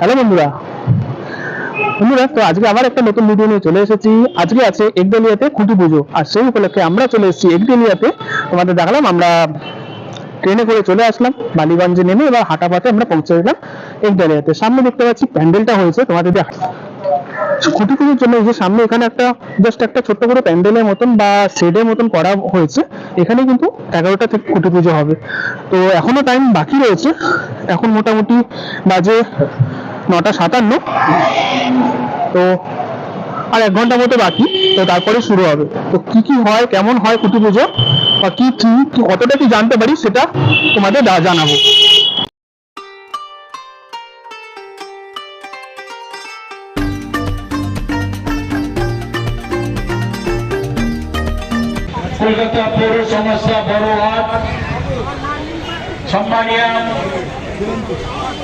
Hello বন্ধুরা। বন্ধুরা, তো আজকে আবার একটা নতুন ভিডিও নিয়ে চলে এসেছি। আজকে আছে একডেলিয়াতে খুঁটি পুজো। আর সেই উপলক্ষে আমরা চলে এসেছি একডেলিয়াতে তোমাদের দেখালাম, আমরা ট্রেনে করে চলে আসলাম। বালিগঞ্জে নেমে এবার হাঁটা পথে আমরা পৌঁছে গেলাম একডেলিয়াতে সামনে দেখতে পাচ্ছি প্যান্ডেলটা হয়েছে তোমাদের দেখ খুঁটি পুজোর জন্য যে সামনে এখানে একটা জাস্ট একটা ছোট্ট করে প্যান্ডেলের মতন বা শেডের মতন করা হয়েছে। এখানে কিন্তু এগারোটা থেকে খুঁটি পুজো হবে। তো এখনও টাইম বাকি রয়েছে। এখন মোটামুটি বাজে নটা সাতান্ন। তো আর এক ঘণ্টা মতো বাকি, তো তারপরে শুরু হবে। তো কি কি হয়, কেমন হয় খুঁটি পুজো, বা কি কি কতটা কি জানতে পারি সেটা তোমাদের জানাব। কলকাতা পৌর সমস্যা বড়হাট সম্মানীয়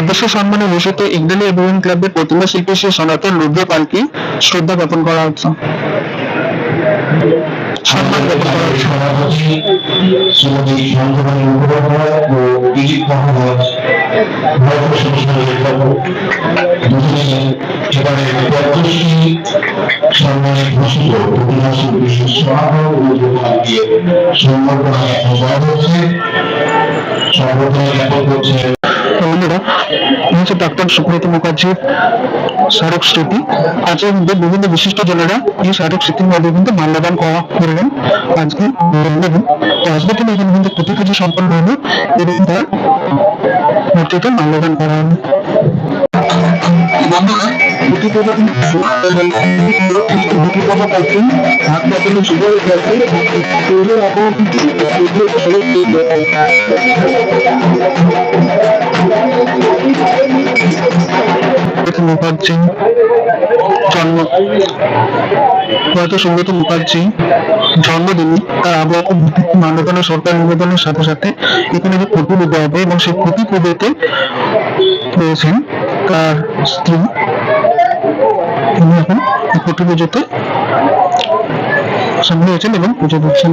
পদ্মশ্রী সম্মানে ভূষিত ইংরেলি এভিএন ক্লাবের প্রতিমা শিল্পী শ্রী সনাতন রুদ্রপালকে শ্রদ্ধা জ্ঞাপন করা হচ্ছে। সম্মান জ্ঞাপন করা হচ্ছে সভাপতি শ্রীমতী শান্তবাণী মুখোপাধ্যায় ও দিলীপ মহারাজ ভারত সংসদের লেখক দুজনে এবারে পদ্মশ্রী সম্মানে ঘোষিত প্রতিমাসী বিশেষ সমাগম ও যোগানকে সম্বর্ধনা জ্ঞাপন হচ্ছে। সম্বর্ধনা জ্ঞাপন করছে। বন্ধুরা হচ্ছে ডক্টর সুব্রত মুখার্জির স্মারক স্মৃতি। আজকের মধ্যে বিভিন্ন বিশিষ্ট জনেরা এই স্মারক স্মৃতির মধ্যে কিন্তু মাল্যদান করা করবেন। আজকে। তো আজকের দিনে এখানে কিন্তু প্রতি পুজো সম্পন্ন হলো এবং তার মূর্তিতে মাল্যদান করা হলো বন্ধুরা কিন্তু পাতলে শুভ গেছে। কিন্তু পুজোর সুব্রত মুখার্জি, জন্ম প্রয়াত সুব্রত মুখার্জি জন্মদিনে তার আবহাওয়া মান্যতানা সরকার নিবেদনের সাথে সাথে এখানে যে খুঁটি পুজো হবে এবং সেই খুঁটি পুজোতে রয়েছেন তার স্ত্রী। তিনি এখন খুঁটি পুজোতে সামনে হয়েছেন এবং পুজো দিচ্ছেন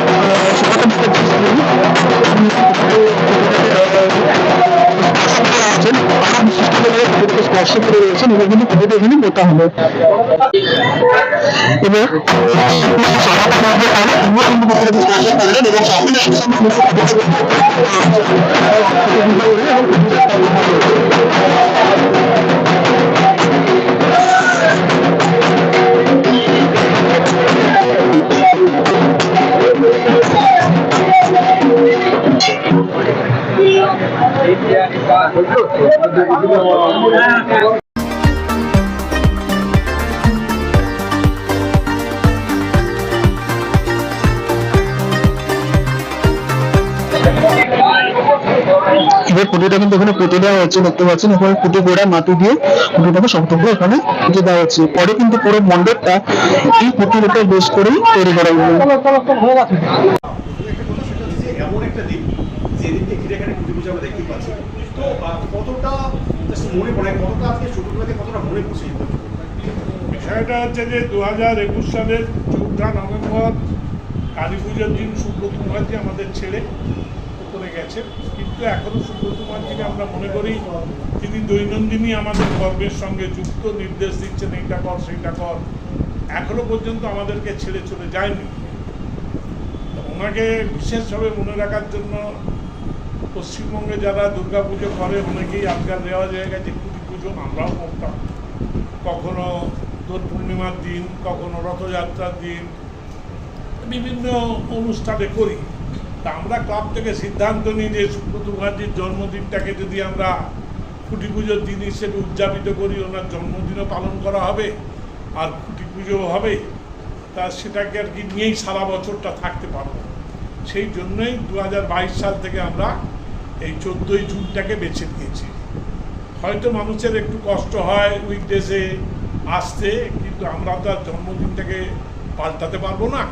বিশিষ্টভাবে পুজোকে স্পর্শ করে রয়েছেন এবার কিন্তু পুজোটা এখানে পোতা হলো এবার সভাপতি এবার পুঁটিটা কিন্তু এখানে পুঁতে দেওয়া হচ্ছে দেখতে পাচ্ছেন? এখানে পুঁতে গোড়া মাটি দিয়ে পুঁটিটাকে করে এখানে পুঁতে দেওয়া হচ্ছে পরে কিন্তু পুরো মণ্ডপটা এই পুঁটির উপর বেশ করেই তৈরি করা হলো। এমন একটা দিন। যে ঘিরে এখানে পুজো পুজো আমরা দেখতে পাচ্ছি। তো কতটা মনে পড়ে, কতটা আজকে ছোটবেলাতে কতটা মনে পড়ছে বিষয়টা হচ্ছে যে দু হাজার একুশ সালের চৌঠা নভেম্বর, কালী পুজোর দিন সুব্রত মুখার্জি আমাদের ছেড়ে করে গেছে। কিন্তু এখনও সুব্রত মুখার্জিকে আমরা মনে করি তিনি দৈনন্দিনই আমাদের কর্মের সঙ্গে যুক্ত, নির্দেশ দিচ্ছেন, এইটা কর, সেইটা কর। এখনও পর্যন্ত আমাদেরকে ছেড়ে চলে যায়নি। ওনাকে বিশেষভাবে মনে রাখার জন্য পশ্চিমবঙ্গে যারা দুর্গাপুজো করে, অনেকেই আজকাল দেওয়া হয়ে গেছে, কুটি পুজো, আমরাও করতাম। কখনো দোল পূর্ণিমার দিন, কখনো রথযাত্রার দিন, বিভিন্ন অনুষ্ঠানে করি। তা আমরা ক্লাব থেকে সিদ্ধান্ত নিই যে সুব্রত মুখার্জির জন্মদিনটাকে যদি আমরা খুঁটি পুজোর দিন হিসেবে উদযাপিত করি, ওনার জন্মদিনও পালন করা হবে, আর খুঁটি পুজোও হবে। তা সেটাকে আর কি নিয়েই সারা বছরটা থাকতে পারব। সেই জন্যই দু হাজার বাইশ সাল থেকে আমরা এই চোদ্দোই জুনটাকে বেছে নিয়েছি। হয়তো মানুষের একটু কষ্ট হয় উইকডেজে আসতে কিন্তু আমরা তো আর জন্মদিনটাকে পাল্টাতে পারব না।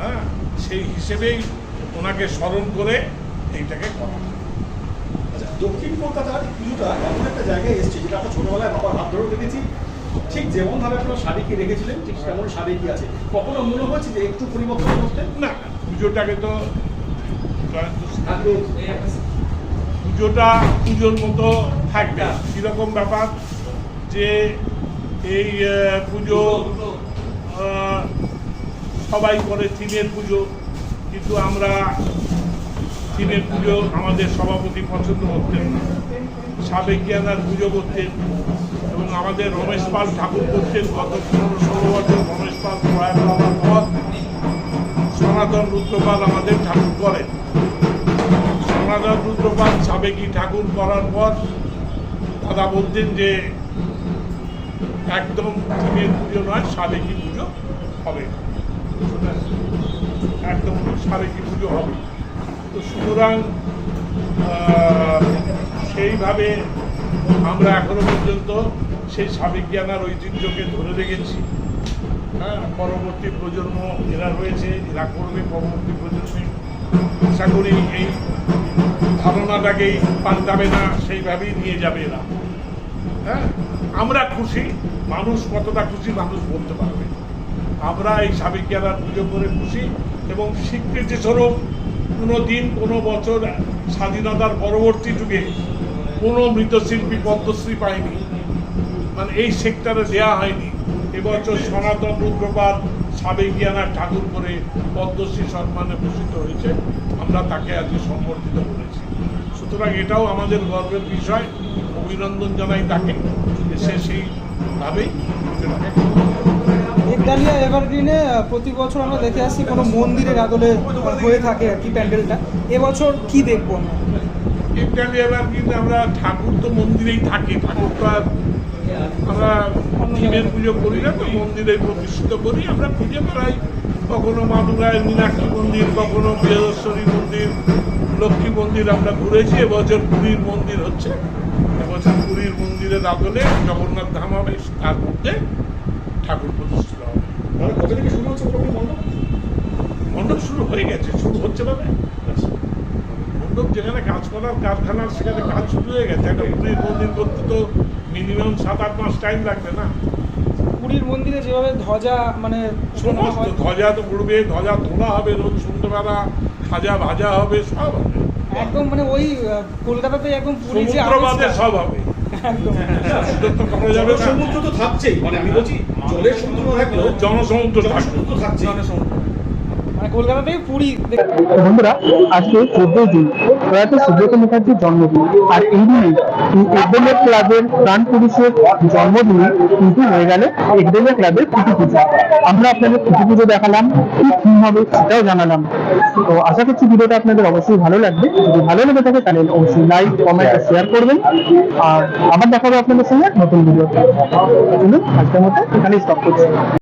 হ্যাঁ সেই হিসেবেই ওনাকে স্মরণ করে এইটাকে করা আচ্ছা দক্ষিণ কলকাতার পুজোটা এমন একটা জায়গায় এসছে যেটা আমরা ছোটবেলায় বাবার হাত ধরেও দেখেছি। ঠিক যেমন ভাবে আপনারা শাড়িকে রেখেছিলেন ঠিক তেমন শাড়ি কি আছে? কখনো মনে হয়েছে যে একটু পরিবর্তন করতে? না পুজোটাকে তো পুজোটা পুজোর মতো থাকবে। কীরকম ব্যাপার? যে এই পুজো সবাই করে থিমের পুজো, কিন্তু আমরা থিমের পুজো আমাদের সভাপতি পছন্দ করতেন সাবেকিয়ানার পুজো করতেন এবং আমাদের রমেশ পাল ঠাকুর করতেন গত পনেরো ষোলো বছর রমেশ পাল প্রয়াত হওয়ার পর সনাতন রুদ্রপাল আমাদের ঠাকুর করেন। সনাতন রুদ্রপাল সাবেকি ঠাকুর করার পর দাদা বলতেন যে একদম থিমের পুজো নয়, সাবেকি পুজো হবে। একদম সাবেকি পুজো হবে। তো সুতরাং সেইভাবে আমরা এখনও পর্যন্ত সেই সাবেক জ্ঞানার ঐতিহ্যকে ধরে রেখেছি। হ্যাঁ পরবর্তী প্রজন্ম এরা রয়েছে, এরা করবে, পরবর্তী প্রজন্মে আশা করি এই ধারণাটাকেই পাল্টাবে না, সেইভাবেই নিয়ে যাবে এরা। হ্যাঁ? আমরা খুশি, মানুষ কতটা খুশি মানুষ বলতে পারবে। আমরা এই সাবেকিয়ারা পুজো করে খুশি এবং স্বীকৃতি স্বরূপ কোনো দিন, কোনো বছর স্বাধীনতার পরবর্তী যুগে কোনো মৃতশিল্পী পদ্মশ্রী পায়নি। মানে এই সেক্টরে দেয়া হয়নি। এবছর সনাতন রুদ্রপাল সাবেকিয়ানা ঠাকুর করে পদ্মশ্রী সম্মানে ভূষিত হয়েছে। আমরা তাকে আজকে সম্বর্ধিত করেছি। সুতরাং এটাও আমাদের গর্বের বিষয়। অভিনন্দন জানাই তাকে। সে সেইভাবেই একডালিয়া এভারগ্রিনে প্রতি বছর আমরা দেখে আসছি কোনো মন্দিরের আদলে হয়ে থাকে আর কি প্যান্ডেলটা। এবছর কি দেখব আমরা? এবার কিন্তু আমরা ঠাকুর তো মন্দিরেই থাকি। ঠাকুর তো আর আমরা থিমের পুজো করি না তো মন্দিরে প্রতিষ্ঠিত করি আমরা পুজো করাই কখনো মাদুরায় মীনাক্ষী মন্দির কখনো বৃহস্পতি মন্দির লক্ষ্মী মন্দির আমরা ঘুরেছি এবছর পুরীর মন্দির হচ্ছে। এবছর পুরীর মন্দিরের আদলে জগন্নাথ ধাম হবে তার মধ্যে ঠাকুর প্রতিষ্ঠিত হবে। কবে থেকে শুরু হচ্ছে মণ্ডপ? মণ্ডপ শুরু হয়ে গেছে শুরু হচ্ছে মানে? মণ্ডপ যেখানে কাজ করার কারখানার সেখানে কাজ শুরু হয়ে গেছে। একটা পুরীর মন্দির করতে তো মিনিমাম সাত আট মাস টাইম লাগবে না। পুরীর মন্দিরে যেভাবে ধ্বজা মানে সমস্ত হয়। ধ্বজা তো উড়বে ধ্বজা তোলা হবে রোজ সন্ধ্যেবেলা খাজা ভাজা হবে সব হবে। একদম মানে ওই কলকাতাতে একদম পুরী যে সব হবে। একদম। সমুদ্র তো থাকছেই। মানে আমি বলছি জলের সমুদ্র থাকলেও জনসমুদ্র থাকবে। জনসমুদ্র। মানে কলকাতা থেকে পুরী বন্ধুরা, আজকে চোদ্দই জুন প্রয়াত সুব্রত মুখার্জির জন্মদিন। আর এই দিনে একদমের ক্লাবের প্রাণ পুরুষের জন্মদিনে কিন্তু হয়ে গেল একদমের ক্লাবের খুঁটি পুজো। আমরা আপনাদের খুঁটি পুজো দেখালাম, কি থিম হবে সেটাও জানালাম। তো আশা করছি ভিডিওটা আপনাদের অবশ্যই ভালো লাগবে। যদি ভালো লেগে থাকে তাহলে অবশ্যই লাইক কমেন্ট আর শেয়ার করবেন। আর আবার দেখাবো আপনাদের সঙ্গে নতুন ভিডিও আজকের মতো এখানেই স্টপ করছি।